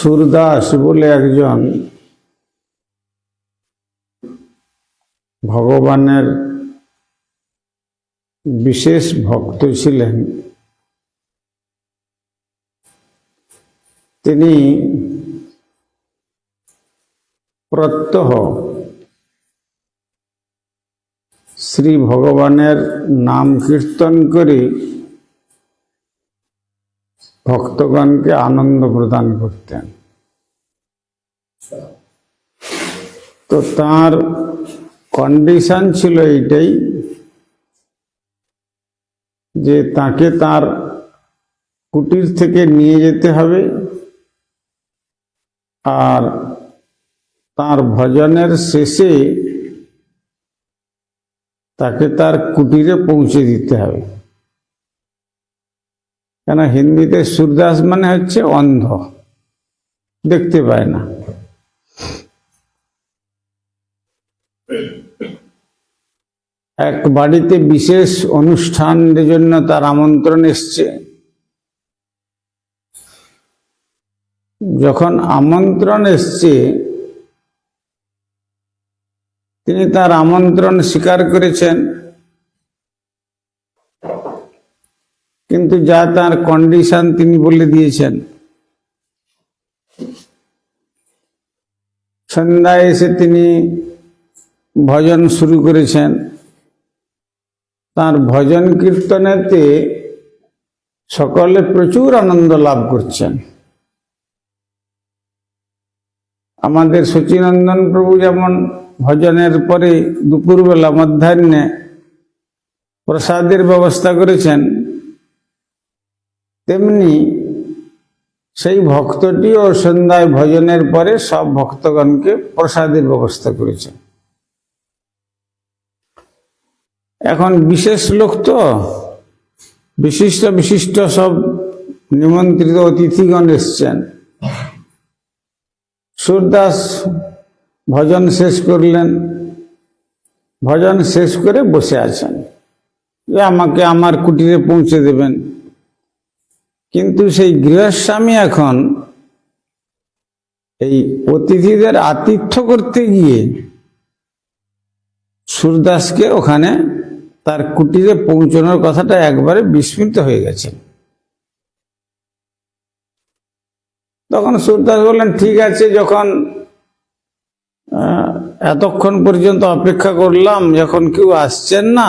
সুরদাস বলে একজন ভগবানের বিশেষ ভক্ত ছিলেন। তিনি প্রত্যহ শ্রী ভগবানের নাম কীর্তন করে ভক্তগণকে আনন্দ প্রদান করতেন। তো তার কন্ডিশন ছিল এইটাই যে তাকে তার কুটির থেকে নিয়ে যেতে হবে আর তার ভজনের শেষে তাকে তার কুটিরে পৌঁছে দিতে হবে। কেন হিন্দিতে সূর্যাস মানে হচ্ছে অন্ধ। দেখতে পায় না। এক বাড়িতে বিশেষ অনুষ্ঠানের জন্য তার আমন্ত্রণ এসছে। যখন আমন্ত্রণ এসছে, তিনি তার আমন্ত্রণ স্বীকার করেছেন। কিন্তু যা তার কন্ডিশন তিনি বলে দিয়েছেন। সন্ধ্যায় এসে তিনি ভজন শুরু করেছেন। তার ভজন কীর্তনেতে সকলে প্রচুর আনন্দ লাভ করছেন। আমাদের সচিনন্দন প্রভু যেমন ভজনের পরে দুপুরবেলা মধ্যাহ্নে প্রসাদের ব্যবস্থা করেছেন তেমনি সেই ভক্তটিও সন্ধ্যায় ভজনের পরে সব ভক্তগণকে প্রসাদের ব্যবস্থা করেছেন এখন বিশেষ লোক তো, বিশিষ্ট বিশিষ্ট সব নিমন্ত্রিত অতিথিগণ এসছেন। সুরদাস ভজন শেষ করলেন। ভজন শেষ করে বসে আছেন। যে আমাকে আমার কুটিরে পৌঁছে দেবেন। কিন্তু সেই গৃহস্বামী এখন এই অতিথিদের আতিথ্য করতে গিয়ে সুরদাসকে ওখানে তার কুটিরে পৌঁছানোর কথাটা একবারে বিস্মৃত হয়ে গেছে। তখন সুরদাস বললেন, ঠিক আছে, যখন এতক্ষণ পর্যন্ত অপেক্ষা করলাম, যখন কেউ আসছেন না,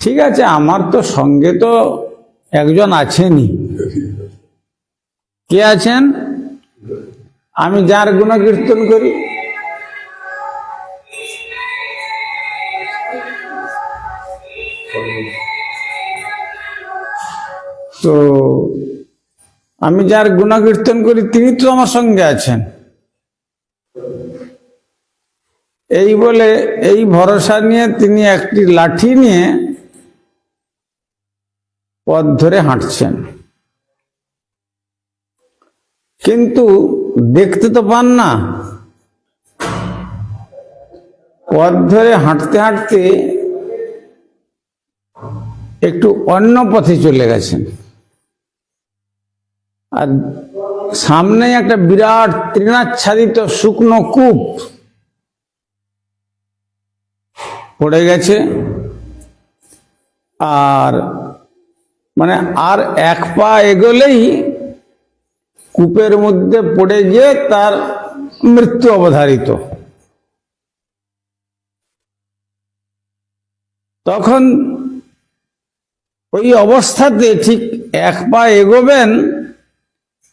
ঠিক আছে, আমার তো সঙ্গে তো একজন আছেনই। কে আছেন? আমি যার গুণ কীর্তন করি। তো আমি যার গুণ কীর্তন করি, তিনি তো আমার সঙ্গে আছেন। এই বলে, এই ভরসা নিয়ে তিনি একটি লাঠি নিয়ে পথ ধরে হাঁটছেন। কিন্তু দেখতে তো পান না। পথ ধরে হাঁটতে হাঁটতে একটু অন্য পথে চলে গেছেন। আর সামনে একটা বিরাট তৃণাচ্ছাদিত শুকনো কূপ পড়ে গেছে। আর মানে আর এক পা এগোলেই কূপের মধ্যে পড়ে গিয়ে তার মৃত্যু অবধারিত। তখন ওই অবস্থাতে ঠিক এক পা এগোবেন,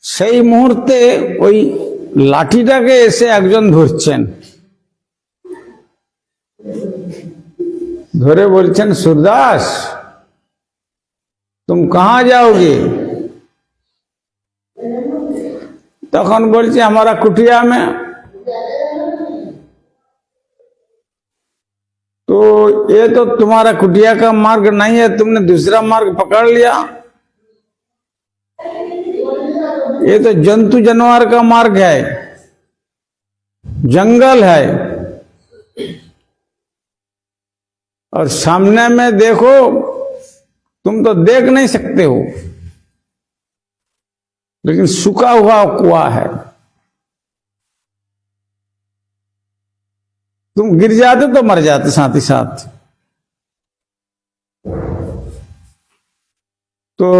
সেই মুহূর্তে ওই লাঠিটাকে এসে একজন ধরছেন। ধরে বলছেন, সুরদাস तुम कहाँ जाओगे তখন বলছে हमारा कुटिया में तो ये तो तुम्हारा कुटिया का मार्ग नहीं है तुमने दूसरा मार्ग पकड़ लिया ये तो जंतु जानवर का मार्ग है जंगल है और सामने में देखो तुम तो देख नहीं सकते हो लेकिन सूखा हुआ कुआ है तुम गिर जाते तो मर जाते साथ ही साथ तो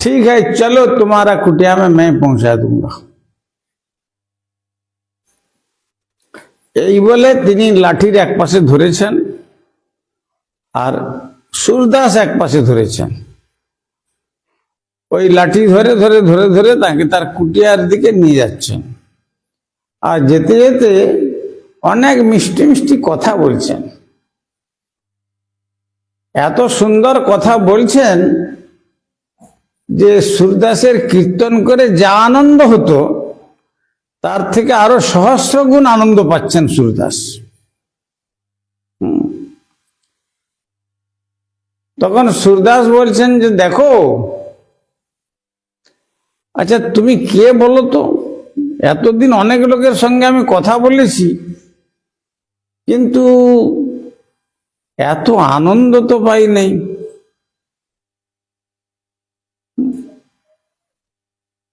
ठीक है चलो तुम्हारा कुटिया में मैं पहुंचा दूंगा এই বলে তিনি লাঠির এক পাশে ধরেছেন আর সুরদাস এক পাশে ধরেছেন। ওই লাঠি ধরে ধরে ধরে ধরে তাকে তার কুটিয়ার দিকে নিয়ে যাচ্ছেন। আর যেতে যেতে অনেক মিষ্টি মিষ্টি কথা বলছেন। এত সুন্দর কথা বলছেন যে সুরদাসের কীর্তন করে যা আনন্দ হতো, তার থেকে আরও সহস্র গুণ আনন্দ পাচ্ছেন সুরদাস তখন সুরদাস বলছেন যে, দেখো আচ্ছা তুমি কে বলো তো? এতদিন অনেক লোকের সঙ্গে আমি কথা বলেছি, কিন্তু এত আনন্দ তো পাই নাই।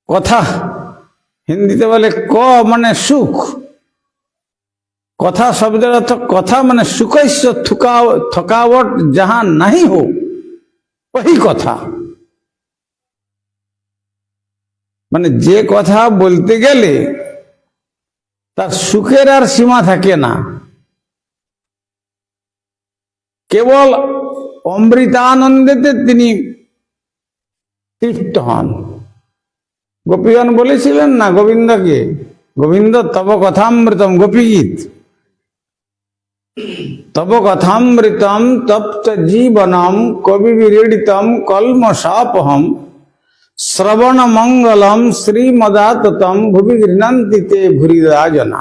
কথা হিন্দিতে বলে ক মানে সুখ। কথা শব্দের অর্থ কথা মানে সুখস্য থুকা থকাবট যাহা নাহি হো ওই কথা। মানে যে কথা বলতে গেলে তার সুখের আর সীমা থাকে না। কেবল অমৃতানন্দেতে তিনি তৃপ্ত হন। গোপীগণ বলেছিলেন, না, গোবিন্দকে, গোবিন্দ তব কথামৃতম গোপীগীত। তব কথামৃতম তপ্ত জীবনম, কবি বিড়িতম কলমশাপহম শ্রবণ মঙ্গলম, শ্রীমদাততম, ভুবি গৃহন্তি তে ভুরিদা জনা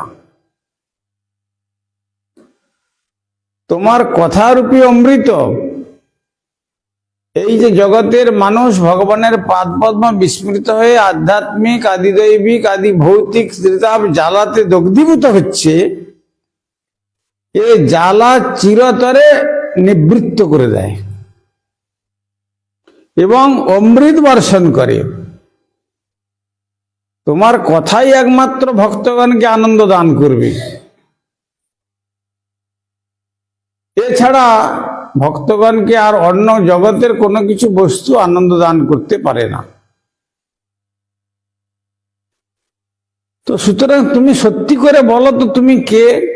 তোমার কথারূপী অমৃত, এই যে জগতের মানুষ ভগবানের পাদ পদ্ম বিস্মৃত হয়ে আধ্যাত্মিক আদি দৈবিক আদি ভৌতিক জ্বালাতে দগ্ধীভূত হচ্ছে এ জ্বালা চিরতরে নিবৃত্ত করে দেয়। এবং অমৃত বর্ষণ করে। তোমার কথাই একমাত্র ভক্তগণকে আনন্দ দান করবে। এছাড়া ভক্তগণকে আর অন্য জগতের কোনো কিছু বস্তু আনন্দ দান করতে পারে না। তো সুতরাং তুমি সত্যি করে বলো তো তুমি কে?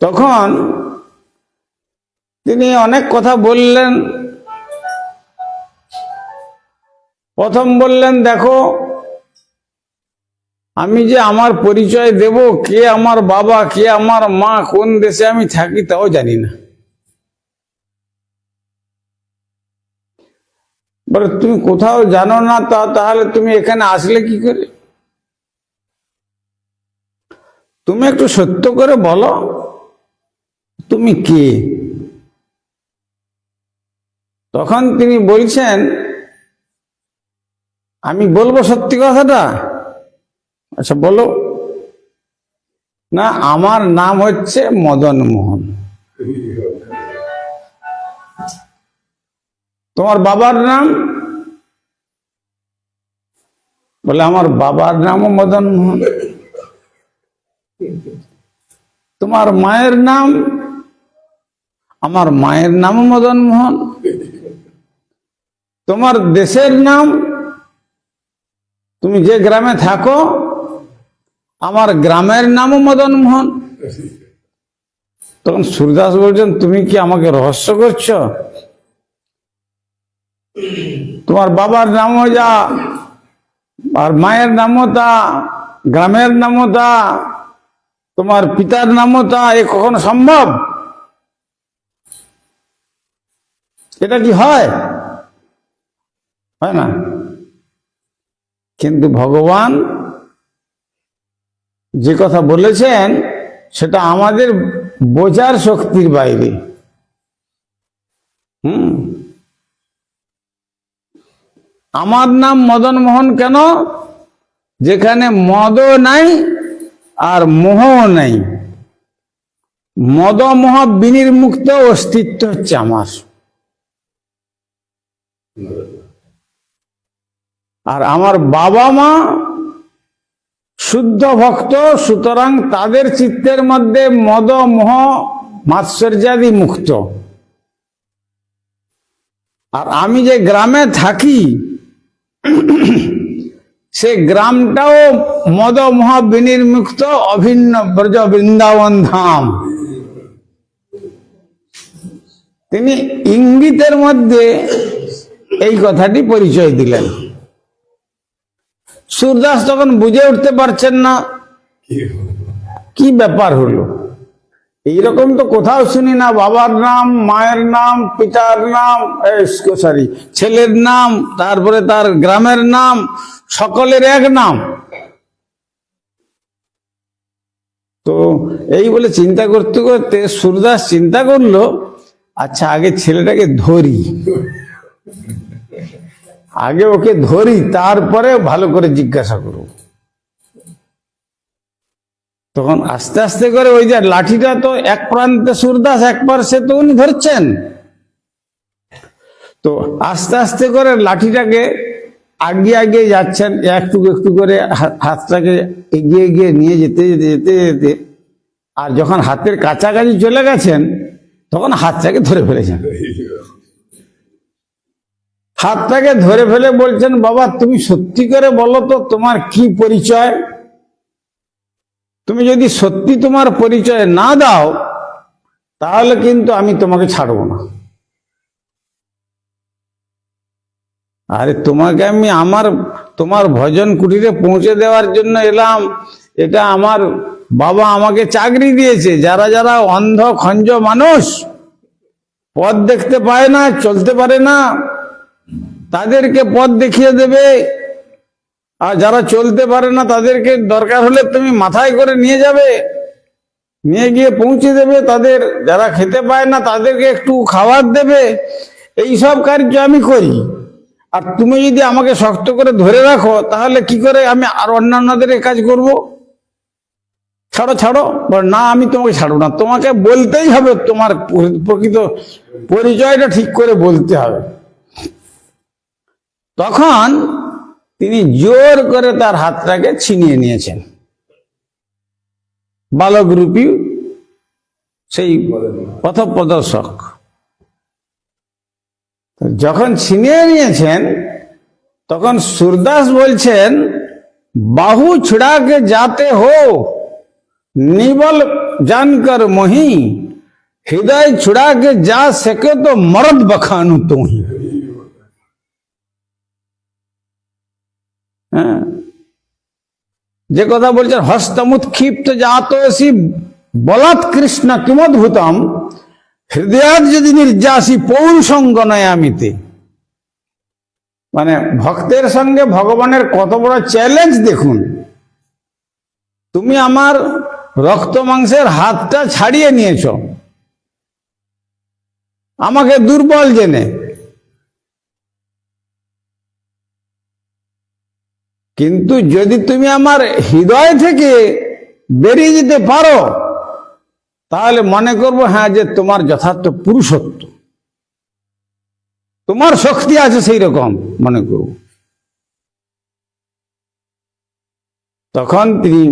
তখন তিনি অনেক কথা বললেন। প্রথম বললেন, দেখো, আমি যে আমার পরিচয় দেব, কে আমার বাবা, কে আমার মা, কোন দেশে আমি থাকি তাও জানি না। বলে, তুমি কোথাও জানো না, তা তাহলে তুমি এখানে আসলে কি করে? তুমি একটু সত্য করে বলো। তুমি কে? তখন তিনি বলছেন, আমি বলব সত্যি কথাটা? আচ্ছা বলো। না, আমার নাম হচ্ছে মদন মোহন। তোমার বাবার নাম? বলে, আমার বাবার নামও মদন মোহন। তোমার মায়ের নাম? আমার মায়ের নামও মদন মোহন। তোমার দেশের নাম, তুমি যে গ্রামে থাকো, আমার গ্রামের নামও মদন মোহন। তখন সুরদাস বলছেন, তুমি কি আমাকে রহস্য করছ? তোমার বাবার নামও যা, আর মায়ের নামও তা, গ্রামের নামও তা, তোমার পিতার নামও তা, এ কখনো সম্ভব? এটা কি হয়? হয় না? কিন্তু ভগবান যে কথা বলেছেন, সেটা আমাদের বোঝার শক্তির বাইরে। হুম? আমার নাম মদন মোহন কেন? যেখানে মদও নাই আর মোহও নাই। মদ মোহ বিনির্মুক্ত অস্তিত্ব হচ্ছে আমার। আর আমার বাবা মা শুদ্ধ ভক্ত, সুতরাং তাদের চিত্তের মধ্যে মদ, মোহ, মাৎসর্যাদি মুক্ত। আর আমি যে গ্রামে থাকি, সে গ্রামটাও মদ, মোহ বিনির্মুক্ত, অভিন্ন ব্রজ বৃন্দাবন ধাম। তিনি ইঙ্গিতের মধ্যে এই কথাটি পরিচয় দিলেন। সুরদাস তখন বুঝে উঠতে পারছেন না। কি ব্যাপার হলো? এইরকম তো কোথাও শুনি না, বাবার নাম, মায়ের নাম, পিতার নাম সরি, ছেলের নাম, তারপরে তার গ্রামের নাম, সকলের এক নাম। তো এই বলে চিন্তা করতে করতে সুরদাস চিন্তা করল আচ্ছা আগে ছেলেটাকে ধরি। আগে ওকে ধরি, তারপরে ভালো করে জিজ্ঞাসা করব তখন আস্তে আস্তে করে ওই যে লাঠিটা তো এক প্রান্তে সুরদাস, এক পার্শ্বে তো উনি ধরছেন। তো আস্তে আস্তে করে লাঠিটাকে আগে আগিয়ে যাচ্ছেন একটু একটু করে হাতটাকে এগিয়ে এগিয়ে নিয়ে যেতে যেতে যেতে যেতে। আর যখন হাতের কাছাকাছি চলে গেছেন, তখন হাতটাকে ধরে ফেলেছেন। হাতটাকে ধরে ফেলে বলছেন, বাবা, তুমি সত্যি করে বলো তো, তোমার কি পরিচয়? তুমি যদি সত্যি তোমার পরিচয় না দাও, তাহলে কিন্তু আমি তোমাকে ছাড়বো না। আরে, তোমাকে আমি আমার, তোমার ভজন কুটিরে পৌঁছে দেওয়ার জন্য এলাম। এটা আমার বাবা আমাকে চাকরি দিয়েছে। যারা যারা অন্ধ খঞ্জ মানুষ, পথ দেখতে পায় না, চলতে পারে না তাদেরকে পথ দেখিয়ে দেবে। আর যারা চলতে পারে না, তাদেরকে দরকার হলে তুমি মাথায় করে নিয়ে যাবে। নিয়ে গিয়ে পৌঁছে দেবে তাদের। যারা খেতে পায় না, তাদেরকে একটু খাবার দেবে। এই সব কার্য আমি করি। আর তুমি যদি আমাকে শক্ত করে ধরে রাখো, তাহলে কি করে আমি আর অন্যান্যদের কাজ করব? ছাড়ো ছাড়ো। না, আমি তোমাকে ছাড়ো না। তোমাকে বলতেই হবে। তোমার প্রকৃত পরিচয়টা ঠিক করে বলতে হবে। তখন তিনি জোর করে তার হাতটাকে ছিনিয়ে নিয়েছেন। বালক রূপী সেই পথ প্রদর্শক যখন ছিনিয়ে নিয়েছেন, তখন সুরদাস বলছেন, বাহু ছড়াকে যাতে হো, নিবল জানকর মহি, হৃদয় ছুড়াকে যা সেকে তো মরদ বখানু তুহি হ্যাঁ। যে কথা বলছেন হস্তমুৎক্ষিপ্ত জাত এসি বলাৎ কৃষ্ণ কিমদ্ভুতম হৃদয়াত যদি নির্যাসী পৌরুষঙ্গ নয় আমিতে। মানে ভক্তের সঙ্গে ভগবানের কত বড় চ্যালেঞ্জ দেখুন। তুমি আমার রক্ত মাংসের হাতটা ছাড়িয়ে নিয়েছ। আমাকে দুর্বল জেনে। কিন্তু যদি তুমি আমার হৃদয় থেকে বেরিয়ে যেতে পারো, তাহলে মনে করব হ্যাঁ যে তোমার যথার্থ পুরুষত্ব। তোমার শক্তি আছে সেই রকম মনে করব। তখন তিনি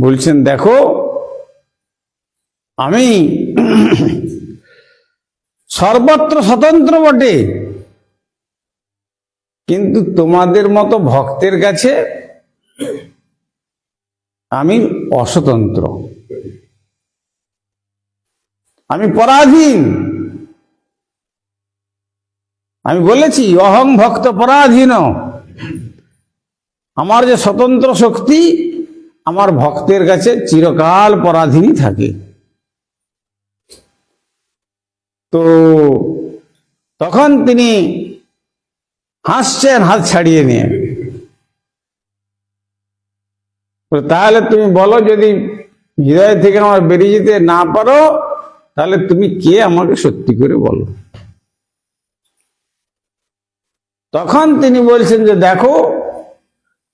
বলছেন, দেখো, আমি সর্বত্র স্বতন্ত্র বটে। কিন্তু তোমাদের মতো ভক্তের কাছে আমি অস্বতন্ত্র। আমি পরাধীন। আমি বলেছি, অহং ভক্ত পরাধীন। আমার যে স্বতন্ত্র শক্তি, আমার ভক্তের কাছে চিরকাল পরাধীনই থাকে। তো তখন তিনি হাসছেন হাত ছাড়িয়ে নিয়ে। তাহলে তুমি বলো যদি হৃদয় থেকে আমার বেরিয়ে যেতে না পারো, তাহলে তুমি কে আমাকে সত্যি করে বলো? তখন তিনি বলছেন যে, দেখো,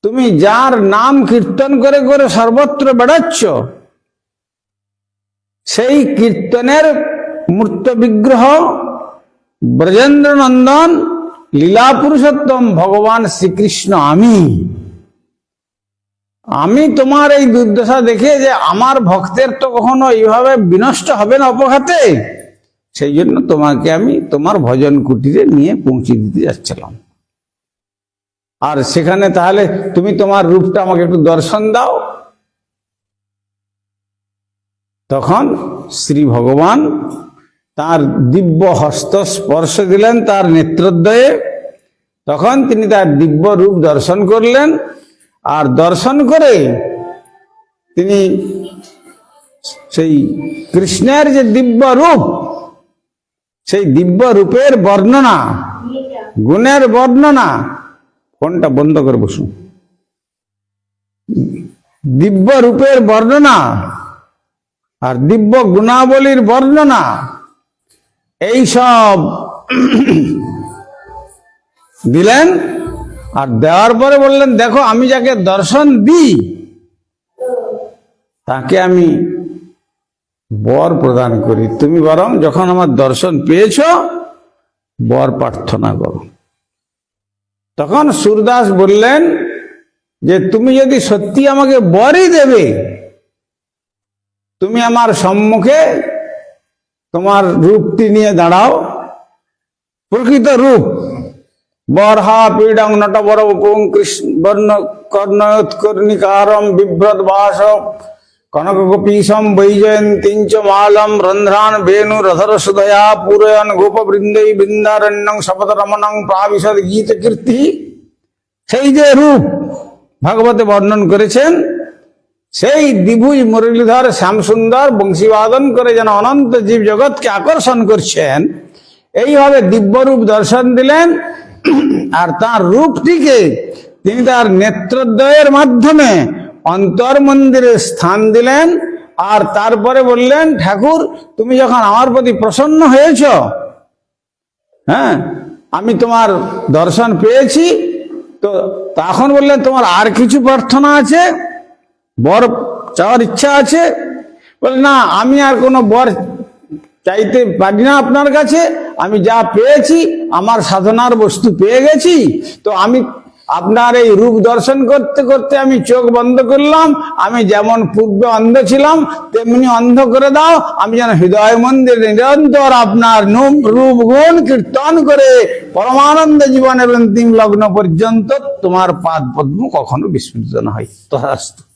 তুমি যার নাম কীর্তন করে করে সর্বত্র বেড়াচ্ছ, সেই কীর্তনের মূর্ত বিগ্রহ ব্রজেন্দ্র নন্দন লীলা পুরুষোত্তম ভগবান শ্রীকৃষ্ণ, আমি। আমি তোমার এই দুর্দশা দেখে যে আমার ভক্তের তো কখনো এইভাবে বিনষ্ট হবে না অপঘাতে, সেই জন্য তোমাকে আমি তোমার ভজন কুটিরে নিয়ে পৌঁছে দিতে যাচ্ছিলাম। আর সেখানে তাহলে তুমি তোমার রূপটা আমাকে একটু দর্শন দাও। তখন শ্রী ভগবান তার দিব্য হস্ত স্পর্শ দিলেন তার নেত্রোদ্বয়ে। তখন তিনি তার দিব্য রূপ দর্শন করলেন আর দর্শন করে তিনি সেই কৃষ্ণের যে দিব্য রূপ, সেই দিব্য রূপের বর্ণনা, গুণের বর্ণনা, ফোনটা বন্ধ করে বসুন। দিব্য রূপের বর্ণনা আর দিব্য গুণাবলীর বর্ণনা এই সব দিলেন আর দেওয়ার পরে বললেন, দেখো, আমি যাকে দর্শন দিই, তাকে আমি বর প্রদান করি। তুমি বরং যখন আমার দর্শন পেয়েছ, বর প্রার্থনা করো। তখন সুরদাস বললেন যে, তুমি যদি সত্যি আমাকে বরই দেবে, তুমি আমার সম্মুখে তোমার রূপটি নিয়ে দাঁড়াও। প্রকৃত রূপ। বরহা পীডং নটবর বর্ণ কর্ণোৎকর্ণিকারম বিভ্রত বাস। কনকগোপীশম বৈজয়ন্তিঞ্চ মালম রন্ধ্রান বেণু রথর সুদয়া পূরয়ন গোপবৃন্দৈ বৃন্দারণ্যং শপথ রমণং প্রাবিশদ গীত কীর্তি সেই যে রূপ ভাগবতে বর্ণন করেছেন সেই দিভুজ মুরলীধর শ্যামসুন্দর বংশীবাদন করে যেন অনন্ত জীব জগৎকে আকর্ষণ করছেন, এইভাবে দিব্যরূপ দর্শন দিলেন, আর তার রূপটিকে তিনি তার নেত্রদ্বয়ের মাধ্যমে অন্তর মন্দিরে স্থান দিলেন, আর তারপরে বললেন, ঠাকুর, তুমি যখন আমার প্রতি প্রসন্ন হয়েছ হ্যাঁ আমি তোমার দর্শন পেয়েছি, তো তখন বললেন, তোমার আর কিছু প্রার্থনা আছে? বর চাওয়ার ইচ্ছা আছে? বলে, না, আমি আর কোনো বর চাইতে পারি না আপনার কাছে। আমি যা পেয়েছি, আমার সাধনার বস্তু পেয়ে গেছি। তো আমি আপনার এই রূপ দর্শন করতে করতে আমি চোখ বন্ধ করলাম। আমি যেমন পূর্বে অন্ধ ছিলাম, তেমনি অন্ধ করে দাও। আমি যেন হৃদয় মন্দির নিরন্তর আপনার রূপ, গুণ কীর্তন করে পরমানন্দ জীবনের অন্তিম লগ্ন পর্যন্ত তোমার পাদ পদ্ম কখনো বিস্মৃত না হয়। তথাস্তু।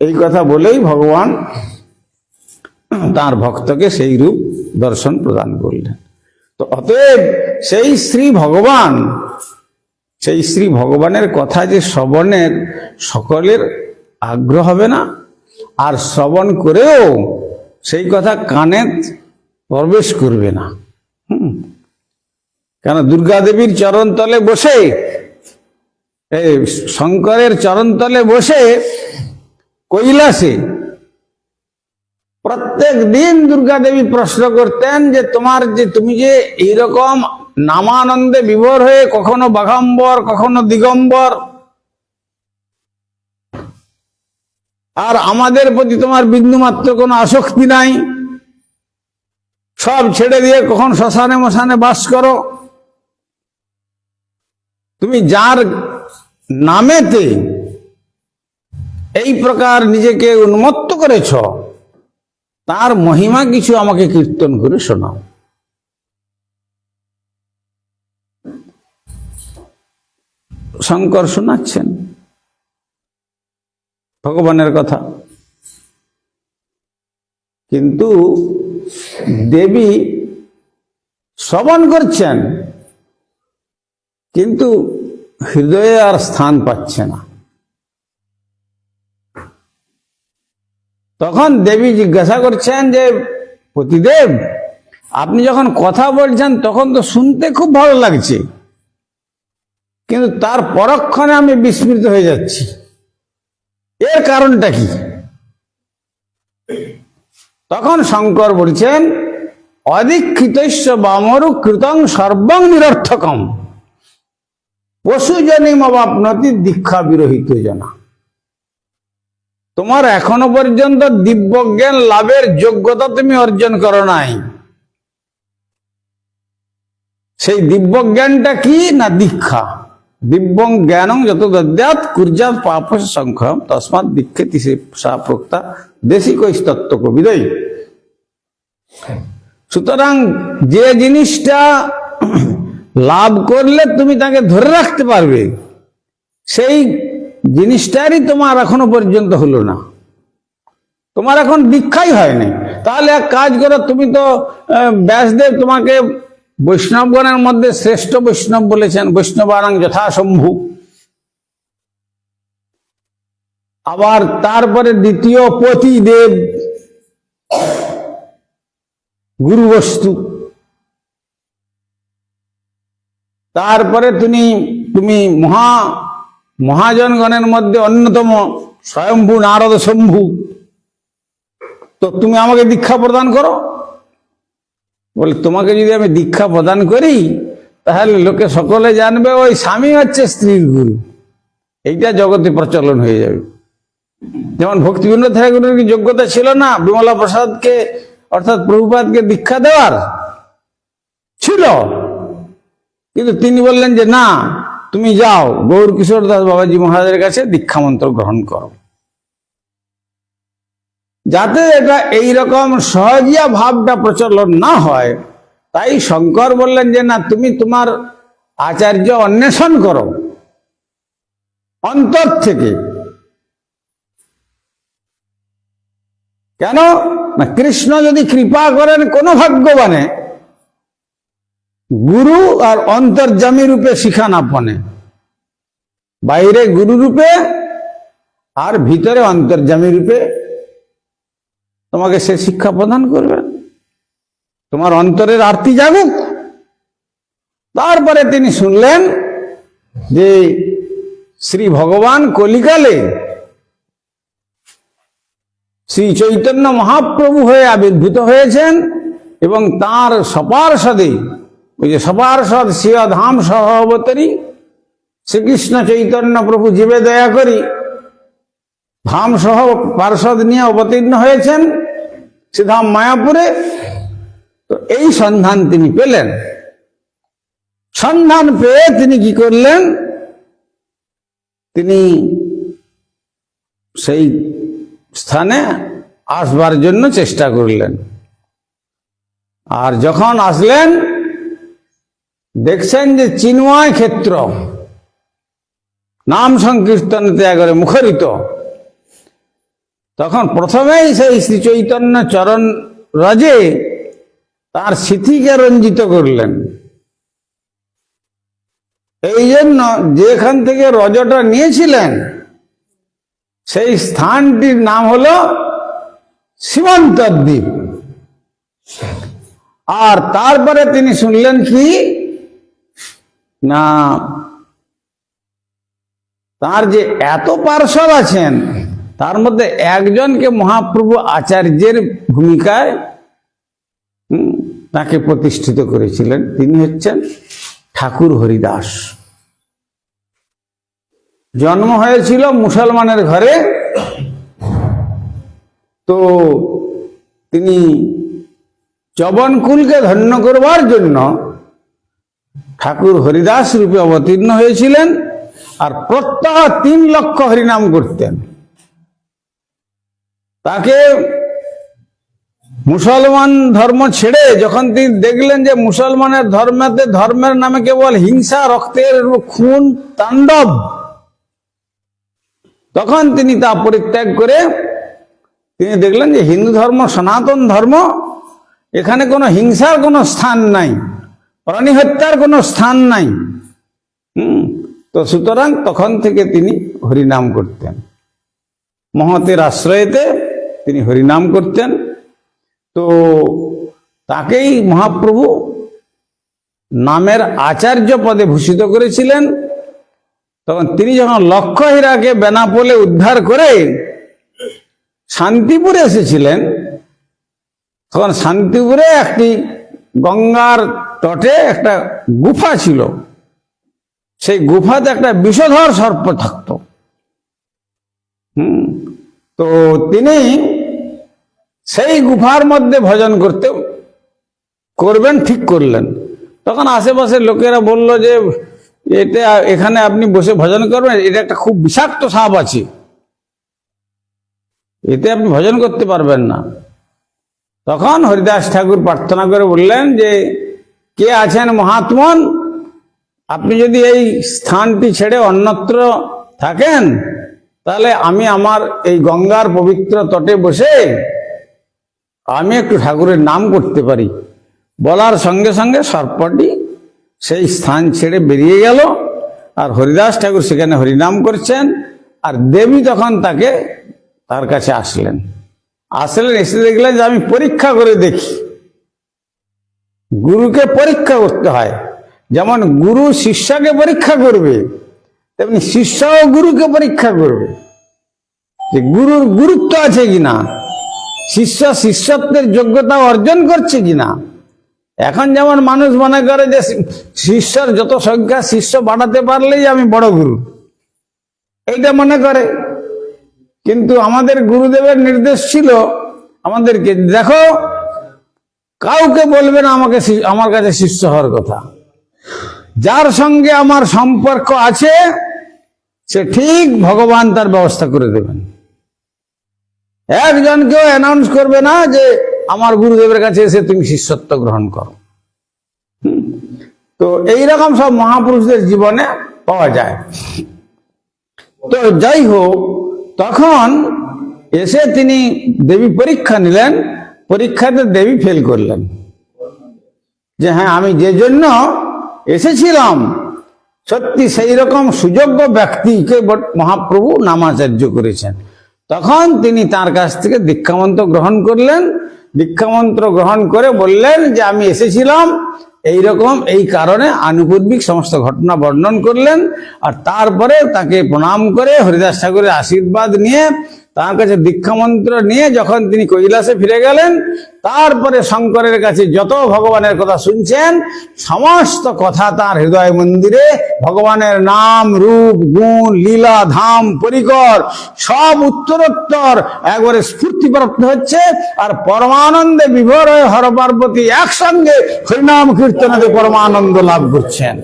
এই কথা বলেই ভগবান তার ভক্তকে সেই রূপ দর্শন প্রদান করলেন। তো অতএব সেই শ্রী ভগবান, সেই শ্রী ভগবানের কথা যে শ্রবণের সকলের আগ্রহ হবে না, আর শ্রবণ করেও সেই কথা কানে প্রবেশ করবে না। হুম। কেন? দুর্গা দেবীর চরণতলে বসে শঙ্করের চরণতলে বসে কৈলাসে প্রত্যেক দিন দুর্গা দেবী প্রশ্ন করতেন যে তোমার যে তুমি যে এইরকম নামানন্দে বিভোর হয়ে কখনো বাঘাম্বর, কখনো দিগম্বর, আর আমাদের প্রতি তোমার বিন্দুমাত্র কোনো আসক্তি নাই। সব ছেড়ে দিয়ে কখন শ্মশানে মশানে বাস করো। তুমি যার নামেতে এই প্রকার নিজেকে উন্মত্ত করেছ, তার মহিমা কিছু আমাকে কীর্তন করে শোনাও। শঙ্কর শোনাচ্ছেন। ভগবানের কথা। কিন্তু দেবী শ্রবণ করছেন, কিন্তু হৃদয়ে আর স্থান পাচ্ছে না। তখন দেবী জিজ্ঞাসা করছেন যে, পতিদেব, আপনি যখন কথা বলছেন তখন তো শুনতে খুব ভালো লাগছে। কিন্তু তার পরক্ষণে আমি বিস্মৃত হয়ে যাচ্ছি। এর কারণটা কি? তখন শঙ্কর বলছেন অধিক্ষিতস্য বামরু কৃতং সর্বং নিরর্থকম। পশুজনিম অবাপনতি দীক্ষা বিরহিত জনা। তোমার এখনও পর্যন্ত দিব্যজ্ঞান লাভের যোগ্যতা তুমি অর্জন করো নাই। সেই দিব্যজ্ঞানটা কি না দীক্ষা? দিব্যং জ্ঞানং যত দদ্যাত কুর্জাত পাপ সংখ্যম, তসমাৎ দীক্ষিত সা প্রক্তা দেশি কৈস্তত্ব কবিদয় সুতরাং যে জিনিসটা লাভ করলে তুমি তাকে ধরে রাখতে পারবে। সেই জিনিসটারই তোমার এখনও পর্যন্ত হলো না। তোমার এখন দীক্ষাই হয়নি তাহলে এক কাজ করো, তুমি তো ব্যাসদেব তোমাকে বৈষ্ণবগণের মধ্যে শ্রেষ্ঠ বৈষ্ণব বলেছেন, বৈষ্ণবানাং যথাসম্ভু। আবার তারপরে দ্বিতীয় পতিদেব গুরু বস্তু তারপরে তুমি তুমি মহা, মহাজনগণের মধ্যে অন্যতম স্বয়ম্ভু নারদ শম্ভু। তো তুমি আমাকে দীক্ষা প্রদান করো। বলে, তোমাকে যদি আমি দীক্ষা প্রদান করি, তাহলে লোকে সকলে জানবে, ওই স্বামী হচ্ছে স্ত্রীর গুরু। এইটা জগতে প্রচলন হয়ে যাবে। যেমন ভক্তিবিনোদ ঠাকুরের কি যোগ্যতা ছিল না, বিমলা প্রসাদকে, অর্থাৎ প্রভুপাদকে দীক্ষা দেওয়ার? ছিল। কিন্তু তিনি বললেন যে, না, তুমি যাও, গৌর কিশোর দাস বাবাজি মহারাজের কাছে দীক্ষা মন্ত্র গ্রহণ করো। যাতে এটা এইরকম সহজিয়া ভাবটা প্রচলন না হয়, তাই শঙ্কর বললেন যে, না, তুমি তোমার আচার্য অন্বেষণ করো, অন্তর থেকে। কেন? না, কৃষ্ণ যদি কৃপা করেন, কোনো ভাগ্যবানে গুরু আর অন্তর্জামী রূপে শিখান আপনে বাইরে গুরু রূপে আর ভিতরে অন্তর্জামী রূপে তোমাকে সে শিক্ষা প্রদান করবে। তোমার অন্তরের আরতি জাগুক। তারপরে তিনি শুনলেন যে শ্রী ভগবান কলিকালে শ্রী চৈতন্য মহাপ্রভু হয়ে আবির্ভূত হয়েছেন এবং তার সপার্ষদে ওই যে সপার্ষদ শিয়া ধাম সহবতরী শ্রীকৃষ্ণ চৈতন্য প্রভু জীবে দয়া করি, ধাম সহ পার্ষদ নিয়ে অবতীর্ণ হয়েছেন শ্রীধাম মায়াপুরে। তো এই সন্ধান তিনি পেলেন। সন্ধান পেয়ে তিনি কি করলেন? তিনি সেই স্থানে আসবার জন্য চেষ্টা করলেন। আর যখন আসলেন দেখছেন যে চিন্ময় ক্ষেত্র নাম সংকীর্তনতে একবারে মুখরিত। তখন প্রথমেই সেই শ্রী চৈতন্য চরণ রজে তার স্মৃতিকে রঞ্জিত করলেন। এই জন্য যেখান থেকে রজটা নিয়েছিলেন, সেই স্থানটির নাম হল সীমান্তর দ্বীপ আর তারপরে তিনি শুনলেন কি? না। তার যে এত পার্শ্বদ আছেন, তার মধ্যে একজনকে মহাপ্রভু আচার্যের ভূমিকায় তাকে প্রতিষ্ঠিত করেছিলেন। তিনি হচ্ছেন ঠাকুর হরিদাস। জন্ম হয়েছিল মুসলমানের ঘরে। তো তিনি চবনকুলকে ধন্য করবার জন্য ঠাকুর হরিদাস রূপে অবতীর্ণ হয়েছিলেন আর প্রত্যহ তিন লক্ষ হরিনাম করতেন। তাকে মুসলমান ধর্ম ছেড়ে যখন তিনি দেখলেন যে মুসলমানের ধর্মেতে ধর্মের নামে কেবল হিংসা, রক্তের খুন, তাণ্ডব, তখন তিনি তা পরিত্যাগ করে তিনি দেখলেন যে হিন্দু ধর্ম, সনাতন ধর্ম, এখানে কোনো হিংসার কোনো স্থান নাই। প্রাণী হত্যার কোনো স্থান নাই। হুম, তো সুতরাং তখন থেকে তিনি হরিনাম করতেন। মহতের আশ্রয়েতে তিনি হরিনাম করতেন। তো তাকেই মহাপ্রভু নামের আচার্য পদে ভূষিত করেছিলেন। তখন তিনি যখন লক্ষ্য হীরাকে বেনাপোলে উদ্ধার করে শান্তিপুরে এসেছিলেন, তখন শান্তিপুরে একটি গঙ্গার তটে একটা গুফা ছিল। সেই গুফাতে একটা বিষধর সর্প থাকত। হুম? তো তিনি সেই গুফার মধ্যে ভজন করতে করবেন, ঠিক করলেন। তখন আশেপাশের লোকেরা বলল যে, এটা এখানে আপনি বসে ভজন করবেন, এটা একটা খুব বিষাক্ত সাপ আছে। এতে আপনি ভজন করতে পারবেন না। তখন হরিদাস ঠাকুর প্রার্থনা করে বললেন যে কে আছেন মহাত্মন? আপনি যদি এই স্থানটি ছেড়ে অন্যত্র থাকেন, তাহলে আমি আমার এই গঙ্গার পবিত্র তটে বসে আমি একটু ঠাকুরের নাম করতে পারি। বলার সঙ্গে সঙ্গে সর্পটি সেই স্থান ছেড়ে বেরিয়ে গেল, আর হরিদাস ঠাকুর সেখানে হরিনাম করছেন, আর দেবী তখন তাকে তার কাছে আসলেন। আসলেন, এসে দেখলেন যে আমি পরীক্ষা করে দেখি। গুরুকে পরীক্ষা করতে হয়। যেমন গুরু শিষ্যকে পরীক্ষা করবে, তেমনি শিষ্যও গুরুকে পরীক্ষা করবে। যে গুরুর গুরুত্ব আছে কিনা শিষ্য শিষ্যত্বের যোগ্যতা অর্জন করছে কিনা এখন যেমন মানুষ মনে করে যে শিষ্যর যত সংখ্যা শিষ্য বাড়াতে পারলেই আমি বড় গুরু। এইটা মনে করে। কিন্তু আমাদের গুরুদেবের নির্দেশ ছিল, আমাদেরকে দেখো কাউকে বলবে না আমাকে আমার কাছে শিষ্য হওয়ার কথা। যার সঙ্গে আমার সম্পর্ক আছে, সে ঠিক ভগবান তার ব্যবস্থা করে দেবেন। একজনকেও অ্যানাউন্স করবে না যে, আমার গুরুদেবের কাছে এসে তুমি শিষ্যত্ব গ্রহণ করো। তো এইরকম সব মহাপুরুষদের জীবনে পাওয়া যায়। তো যাই হোক, তখন এসে তিনি দেবী পরীক্ষা নিলেন। পরীক্ষাতে দেবী ফেল করলেন। যে হ্যাঁ আমি যে জন্য এসেছিলাম, সত্যি সেই রকম সুযোগ্য ব্যক্তিকে মহাপ্রভু নামাচার্য করেছেন। তখন তিনি তার কাছ থেকে দীক্ষামন্ত্র গ্রহণ করলেন। দীক্ষামন্ত্র গ্রহণ করে বললেন যে, আমি এসেছিলাম, এই রকম, এই কারণে আনুপূর্বিক সমস্ত ঘটনা বর্ণন করলেন। আর তারপরে তাকে প্রণাম করে হরিদাস ঠাকুরের আশীর্বাদ নিয়ে তার কাছে দীক্ষামন্ত্র নিয়ে যখন তিনি কৈলাসে ফিরে গেলেন, তারপরে শঙ্করের কাছে যত ভগবানের কথা শুনছেন, সমস্ত কথা তার হৃদয় মন্দিরে, ভগবানের নাম, রূপ, গুণ, লীলা, ধাম, পরিকর, সব উত্তরোত্তর একবারে স্ফূর্তিপ্রাপ্ত হচ্ছে, আর পরমানন্দে বিভোর হয়ে হর পার্বতী একসঙ্গে হরিনাম কীর্তনাতে পরমানন্দ লাভ করছেন।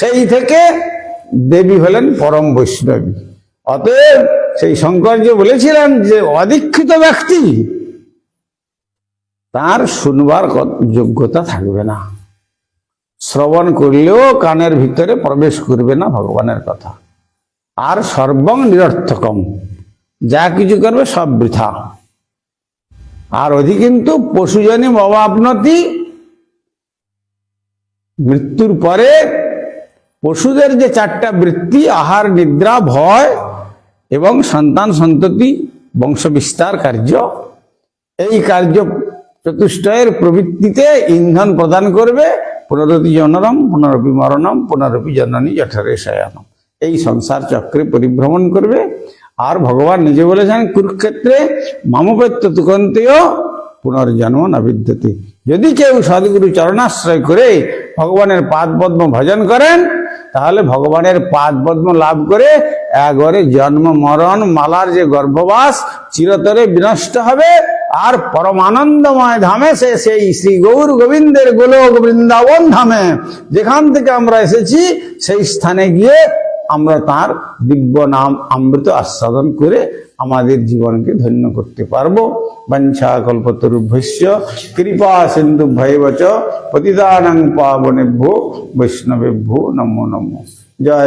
সেই থেকে দেবী হলেন পরম বৈষ্ণবী। অতএব সেই শঙ্কর যে বলেছিলেন যে অদীক্ষিত ব্যক্তি, তার শুনবার যোগ্যতা থাকবে না। শ্রবণ করলেও কানের ভিতরে প্রবেশ করবে না ভগবানের কথা। আর সর্বং নিরর্থকম, যা কিছু করবে সব বৃথা। আর অধি কিন্তু পশুজনী অবাপনতি মৃত্যুর পরে পশুদের যে চারটা বৃত্তি, আহার, নিদ্রা, ভয় এবং সন্তান সন্ততি বংশ বিস্তার কার্য, এই কার্য চতুষ্টয়ের প্রবৃত্তিতে ইন্ধন প্রদান করবে পুনরপি জনরম পুনরপি মরণম, পুনরপি জননী জঠরে শয়ানম। এই সংসার চক্রে পরিভ্রমণ করবে। আর ভগবান নিজে বলেছেন, কুরুক্ষেত্রে মামপত্য তুকন্তেয় পুনর্জন্ম না যদি কেউ সদ্গুরু চরণাশ্রয় করে ভগবানের পাদ পদ্ম ভজন করেন তাহলে ভগবানের পাদ পদ্ম লাভ করে একবারে জন্ম, মরণ, মালার যে গর্ভবাস চিরতরে বিনষ্ট হবে। আর পরমানন্দময় ধামে সে সেই শ্রী গৌর গোবিন্দের গোলক বৃন্দাবন ধামে যেখান থেকে আমরা এসেছি, সেই স্থানে গিয়ে আমরা তার দিব্য নাম অমৃত আস্বাদন করে আমাদের জীবনকে ধন্য করতে পারব। বঞ্ছা কল্পতরুভ্যস্য কৃপা সিন্ধু ভৈবচ পতিদানং পাবনেভ্যো, বৈষ্ণবেভ্যো, নমো নমো। জয়